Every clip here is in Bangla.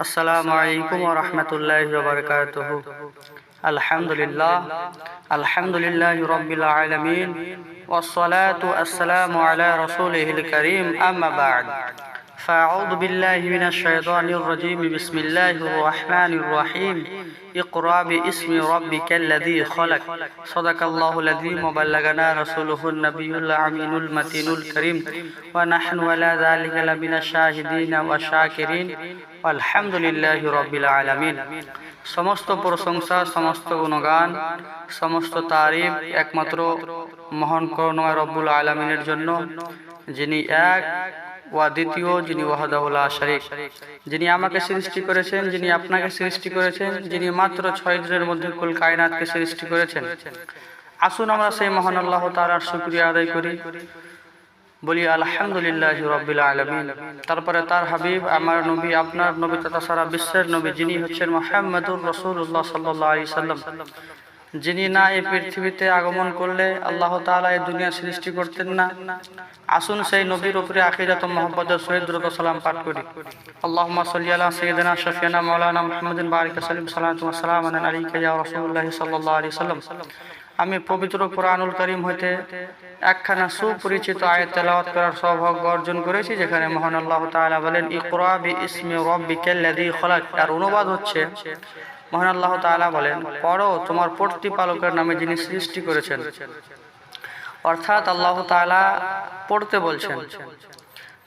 السلام عليكم ورحمة الله وبركاته. الحمد لله الحمد لله رب العالمين والصلاة والسلام على رسوله الكريم أما بعد. فأعوذ بالله من الشيطان الرجيم. بسم الله الرحمن الرحيم. اقرأ باسم ربك الذي خلق. صدق الله الذي مبلغنا رسوله النبي الأمين المتين الكريم. ونحن ولا ذلك لمن الشاهدين والشاكرين. আলহামদুলিল্লাহ রবিল আলমিন। সমস্ত প্রশংসা, সমস্ত গুণগান, সমস্ত তারিফ একমাত্র মহান করুণা রব্বুল আলমিনের জন্য, যিনি এক ওয়া দ্বিতীয়, যিনি ওয়াহাদাউল্লাহ শরিক। যিনি আমাকে সৃষ্টি করেছেন, যিনি আপনাকে সৃষ্টি করেছেন, যিনি মাত্র ছয় দিনের মধ্যে কুল কায়নাতকে সৃষ্টি করেছেন। আসুন আমরা সেই মহান আল্লাহ তালার শুক্রিয়া আদায় করি। বলি, আলহামদুলিল্লাহ আলমিন। তারপরে তার হাবিব, আমার নবী, আপনার নবী তথা সারা বিশ্বের নবী, যিনি হচ্ছেন মোহাম্মদুর রসুল্লাহ সাল্লাহ আলি সাল্লাম যিনি না এই পৃথিবীতে আগমন করলে আল্লাহ তাআলা এই দুনিয়া সৃষ্টি করতেন না। আসুন সেই নবীর উপরে আখিরাত মোহাম্মদের শহীদ দ্রুত সালাম পাঠ করি। আল্লাহ সাল্লি আলা সৈয়দনা শফিয়ানা মৌলানা মুহাম্মদিন বারিক সালিম সালাতু ওয়াসালাম আলাইকা ইয়া রাসূলুল্লাহ সাল্লাল্লাহু আলাইহি সাল্লাম আমি পবিত্র কোরআনুল করিম হইতে একখানা সুপরিচিত আয়াত তেলাওয়াত করার সৌভাগ্য অর্জন করেছি, যেখানে মহান আল্লাহ তাআলা বলেন, ইকরা বি ইসমি রাব্বিকাল্লাযী খলাক। আর অনুবাদ হচ্ছে, মহান আল্লাহ তাআলা বলেন, পড়ো, তোমার প্রতিপালকের নামে যিনি সৃষ্টি করেছেন। অর্থাৎ আল্লাহ তাআলা পড়তে বলছেন,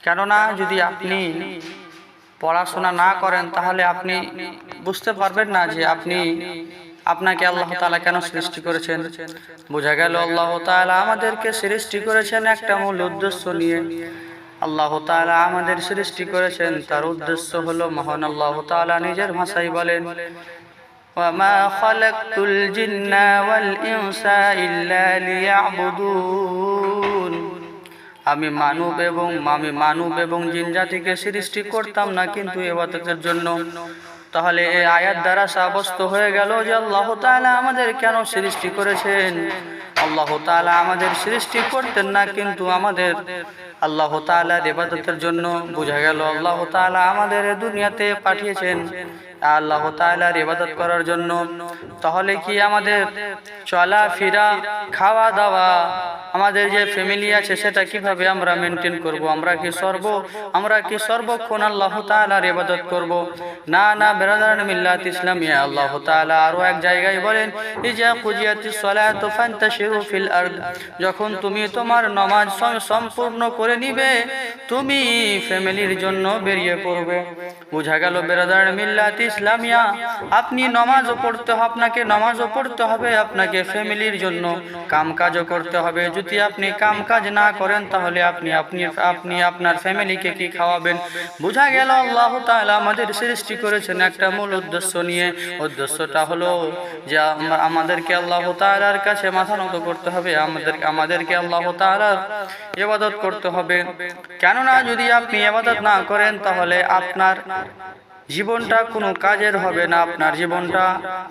কেননা যদি আপনি পড়াশোনা না করেন, তাহলে আপনি বুঝতে পারবেন না যে আপনি আপনাকে আল্লাহ তাআলা কেন সৃষ্টি করেছেন বোঝা গেল আল্লাহ তাআলা আমাদেরকে সৃষ্টি করেছেন একটা মূল উদ্দেশ্য নিয়ে আল্লাহ তাআলা আমাদের সৃষ্টি করেছেন তার উদ্দেশ্য হলো মহান আল্লাহ তাআলা নিজের ভাষায় বলেন وما خلقت الجن والإنس إلا ليعبدون আমি মানব এবং আমি মানব এবং জিন জাতিকে সৃষ্টি করতাম না কিন্তু এবাদতের জন্য তাহলে এই আয়াত দ্বারা সাব্যস্ত হয়ে গেল যে আল্লাহ তাআলা আমাদের কেন সৃষ্টি করেছেন? আল্লাহ তাআলা আমাদের সৃষ্টি করতেন না, কিন্তু আমাদের আল্লাহ তাআলার ইবাদতের জন্য বোঝা গেল আল্লাহ তাআলা আমাদের দুনিয়াতে পাঠিয়েছেন। আল্লাহ তাআলার ইবাদত করার জন্য। তাহলে কি আমাদের চলা ফিরা খাওয়া দাওয়া আমাদের যে ফ্যামিলি আছে, সেটা কীভাবে আমরা মেনটেন করব? আমরা কি সর্ব, আমরা কি সর্বক্ষণ আল্লাহ তাআলার ইবাদত করব? না না বেরাদারান মিল্লাত ইসলামিয়া আল্লাহ তাআলা আরও এক জায়গায় বলেন, ইজা কুজিয়াতিস ফিল যখন তুমি তোমার নামাজ সম্পূর্ণ করে নিবে, তুমি ফ্যামিলির জন্য বেরিয়ে পড়বে। বোঝা গেল বেরাদার মিল্লাত ইসলামিয়া, আপনি নামাজও পড়তে হবে, আপনাকে নামাজও পড়তে হবে, আপনাকে ফ্যামিলির জন্য কাম কাজও করতে হবে। যদি আপনি কাম কাজ না করেন, তাহলে আপনি আপনি আপনি আপনার ফ্যামিলিকে কি খাওয়াবেন? বোঝা গেল আল্লাহ তাআলা আমাদের সৃষ্টি করেছেন একটা মূল উদ্দেশ্য নিয়ে। উদ্দেশ্যটা হলো যে আমাদেরকে আল্লাহ তাআলার কাছে মাথা নত করতে হবে, আমাদের আমাদেরকে আল্লাহ তাআলার ইবাদত করতে হবে। কেননা যদি আপনি ইবাদত না করেন, তাহলে আপনার জীবনটা কোনো কাজের হবে না আপনার জীবনটা।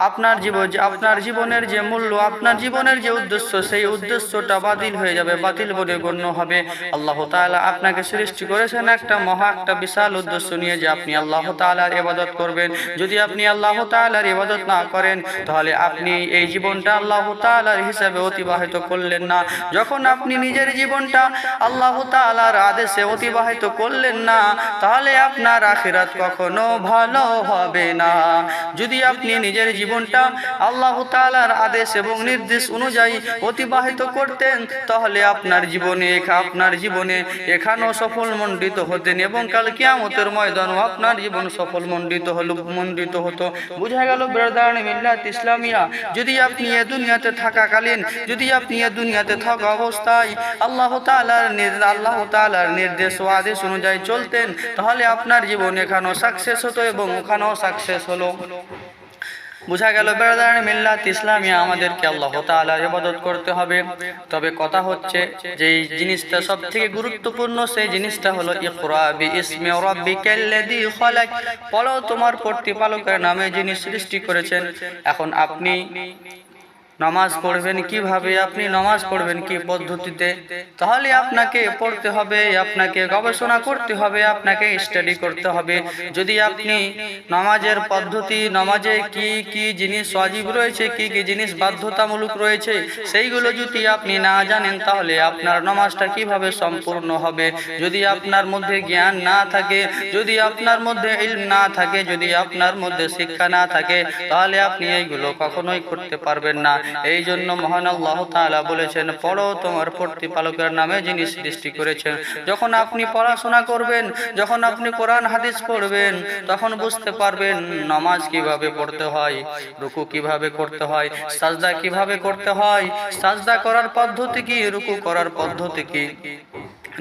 আপনার জীবন আপনার জীবনের যে মূল্য, আপনার জীবনের যে উদ্দেশ্য, সেই উদ্দেশ্যটা বাতিল হয়ে যাবে, বাতিল বলে গণ্য হবে। আল্লাহ তাআলা আপনাকে সৃষ্টি করেছেন একটা মহা, একটা বিশাল উদ্দেশ্য নিয়ে যে আপনি আল্লাহ তাআলার ইবাদত করবেন। যদি আপনি আল্লাহ তাআলার ইবাদত না করেন, তাহলে আপনি এই জীবনটা আল্লাহ তাআলার হিসাবে অতিবাহিত করলেন না। যখন আপনি নিজের জীবনটা আল্লাহ তাআলার আদেশে অতিবাহিত করলেন না, তাহলে আপনার আখিরাত কখনো ভালো হবে না। যদি আপনি নিজের জীবনটা আল্লাহ তালার আদেশ এবং নির্দেশ অনুযায়ী অতিবাহিত করতেন, তাহলে আপনার জীবনে আপনার জীবনে এখানেও সফল মণ্ডিত হতেন এবং কাল কিয়ামতের ময়দানও আপনার জীবন সফল মণ্ডিত হলো, মণ্ডিত হতো। বোঝা গেল, ব্রাদার মিল্লাত ইসলামিয়া, যদি আপনি এ দুনিয়াতে থাকাকালীন, যদি আপনি এ দুনিয়াতে থাকা অবস্থায় আল্লাহ তালার আল্লাহ তালার নির্দেশ ও আদেশ অনুযায়ী চলতেন, তাহলে আপনার জীবন এখানেও সাকসেস হতো এবং ওখানেও সাকসেস হলো। বোঝা গেল, বেড়াদার মিল্লাত ইসলামিয়া আমাদেরকে আল্লাহ তালা ইবাদত করতে হবে। তবে কথা হচ্ছে যে জিনিসটা সব থেকে গুরুত্বপূর্ণ, সেই জিনিসটা হলো ইকরাবি ইসমি রাব্বিকাল্লাযী খলাক। পড়ো তোমার প্রতিপালকের নামে যিনি সৃষ্টি করেছেন। এখন আপনি নামাজ পড়বেন কীভাবে? আপনি নামাজ পড়বেন কি পদ্ধতিতে? তাহলে আপনাকে পড়তে হবে, আপনাকে গবেষণা করতে হবে, আপনাকে স্টাডি করতে হবে। যদি আপনি নামাজের পদ্ধতি, নামাজে কি কি জিনিস সজীব রয়েছে, কি কি জিনিস বাধ্যতামূলক রয়েছে, সেইগুলো যদি আপনি না জানেন, তাহলে আপনার নামাজটা কীভাবে সম্পূর্ণ হবে? যদি আপনার মধ্যে জ্ঞান না থাকে, যদি আপনার মধ্যে ইলম না থাকে, যদি আপনার মধ্যে শিক্ষা না থাকে, তাহলে আপনি এইগুলো কখনোই করতে পারবেন না। এই জন্য মহান আল্লাহ তালা বলেছেন, পড়ো তোমার প্রতিপালকের নামে যিনি সৃষ্টি করেছেন। যখন আপনি পড়াশোনা করবেন, যখন আপনি কোরআন, হাদিস পড়বেন, তখন বুঝতে পারবেন নামাজ কীভাবে পড়তে হয়, রুকু কীভাবে করতে হয়, সাজদা কীভাবে করতে হয়, সাজদা করার পদ্ধতি কি, রুকু করার পদ্ধতি কি?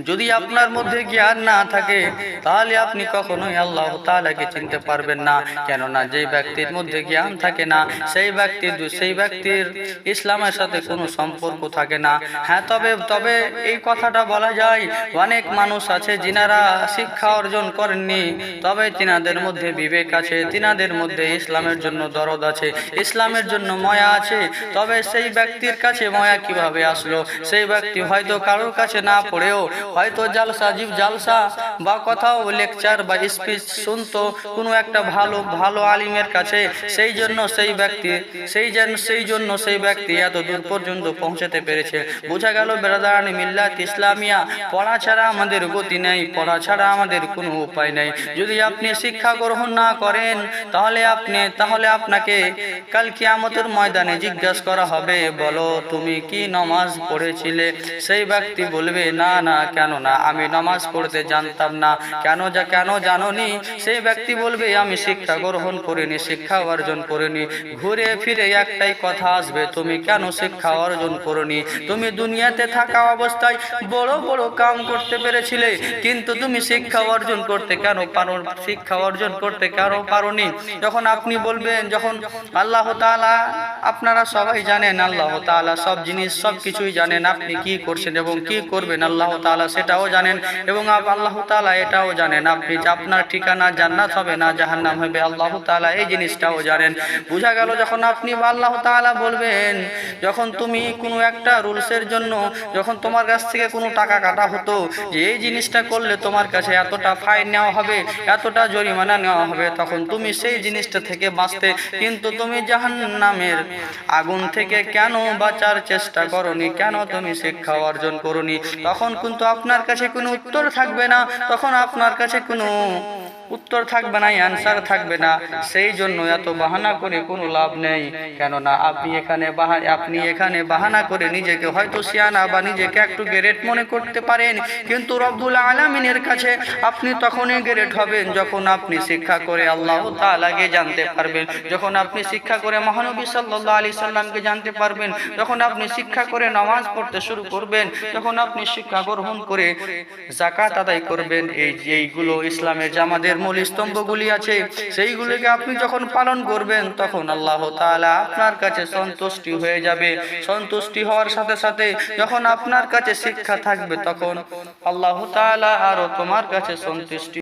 যদি আপনার মধ্যে জ্ঞান না থাকে, তাহলে আপনি কখনোই আল্লাহ তাআলাকে চিনতে পারবেন না। কেননা যে ব্যক্তির মধ্যে জ্ঞান থাকে না, সেই ব্যক্তির সেই ব্যক্তির ইসলামের সাথে কোনো সম্পর্ক থাকে না। হ্যাঁ তবে তবে এই কথাটা বলা যায়, অনেক মানুষ আছে যিনারা শিক্ষা অর্জন করেননি, তবে তিনাদের মধ্যে বিবেক আছে, তিনাদের মধ্যে ইসলামের জন্য দরদ আছে, ইসলামের জন্য ময়া আছে। তবে সেই ব্যক্তির কাছে ময়া কীভাবে আসলো? সেই ব্যক্তি হয়তো কারোর কাছে না পড়েও হয়তো জালসা, জীব জালসা, বা কোথাও লেকচার বা স্পিচ শুনতো কোনো একটা ভালো ভালো আলিমের কাছে। সেই জন্য সেই ব্যক্তি, সেই জন্য সেই জন্য সেই ব্যক্তি এত দূর পর্যন্ত পৌঁছাতে পেরেছে। বোঝা গেল বেরাদারানি মিল্লাত ইসলামিয়া, পড়া ছাড়া আমাদের গতি নেই, পড়া ছাড়া আমাদের কোনো উপায় নেই। যদি আপনি শিক্ষা গ্রহণ না করেন, তাহলে আপনি, তাহলে আপনাকে কাল কিয়ামতের ময়দানে জিজ্ঞাসা করা হবে, বলো, তুমি কি নামাজ পড়েছিলে? সেই ব্যক্তি বলবে, না না কেন না আমি নামাজ পড়তে জানতাম না। কেন যা কেন জানোনি? সেই ব্যক্তি বলবে, আমি শিক্ষা গ্রহণ করিনি, শিক্ষা অর্জন করিনি। ঘুরে ফিরে একটাই কথা আসবে, তুমি কেন শিক্ষা অর্জন করনি? তুমি দুনিয়াতে থাকা অবস্থায় বড় বড় কাম করতে পেরেছিলে, কিন্তু তুমি শিক্ষা অর্জন করতে কেন পারো, শিক্ষা অর্জন করতে কেন পারোনি? যখন আপনি বলবেন, যখন আল্লাহ তাআলা, আপনারা সবাই জানেন, আল্লাহ তাআলা সব জিনিস সব কিছুই জানেন, আপনি কি করছেন এবং কি করবেন, আল্লাহ তাআলা সেটাও জানেন এবং আল্লাহ তাআলা এটাও জানেন। আপনি আপনার ঠিকানা জান্নাত হবে না জাহান্নাম হবে, আল্লাহ তাআলা এই জিনিসটাও জানেন। বোঝা গেল যখন আপনি আল্লাহ তাআলা বলবেন, যখন তুমি কোনো একটা রুলসের জন্য যখন তোমার কাছ থেকে কোনো টাকা কাটা হতো, যে এই জিনিসটা করলে তোমার কাছে এতটা ফাইন নেওয়া হবে, এতটা জরিমানা নেওয়া হবে, তখন তুমি সেই জিনিসটা থেকে বাঁচতে। কিন্তু তুমি জাহান্নামের আগুন থেকে কেন বাঁচার চেষ্টা করনি? কেন তুমি শিক্ষা অর্জন করনি? তখন কিন্তু আপনার কাছে কোনো উত্তর থাকবে না তখন আপনার কাছে কোনো উত্তর থাকবে না অ্যান্সার থাকবে না। সেই জন্য এত বাহানা করে কোনো লাভ নেই। কেননা আপনি এখানে আপনি এখানে বাহানা করে নিজেকে হয়তো সিয়ানা বা নিজেকে একটু গ্রেট মনে করতে পারেন। কিন্তু রব্বুল আলমিনের কাছে আপনি তখনই গ্রেট হবেন যখন আপনি শিক্ষা করে আল্লাহ তালাকে জানতে পারবেন। যখন আপনি শিক্ষা করে মহানবী সাল্লাহ আলি সাল্লামকে জানতে পারবেন। যখন আপনি শিক্ষা করে নামাজ পড়তে শুরু করবেন। যখন আপনি শিক্ষা গ্রহণ করে জাকাত আদায় করবেন। এই যে এইগুলো ইসলামের যে আমাদের মূল স্তম্ভগুলি আছে, সেইগুলিকে আপনি যখন পালন করবেন, তখন আল্লাহ তাআলা আপনার কাছে সন্তুষ্টি হয়ে যাবে। সন্তুষ্টি হওয়ার সাথে সাথে যখন আপনার কাছে শিক্ষা থাকবে, তখন আল্লাহ তাআলা আরও তোমার কাছে সন্তুষ্টি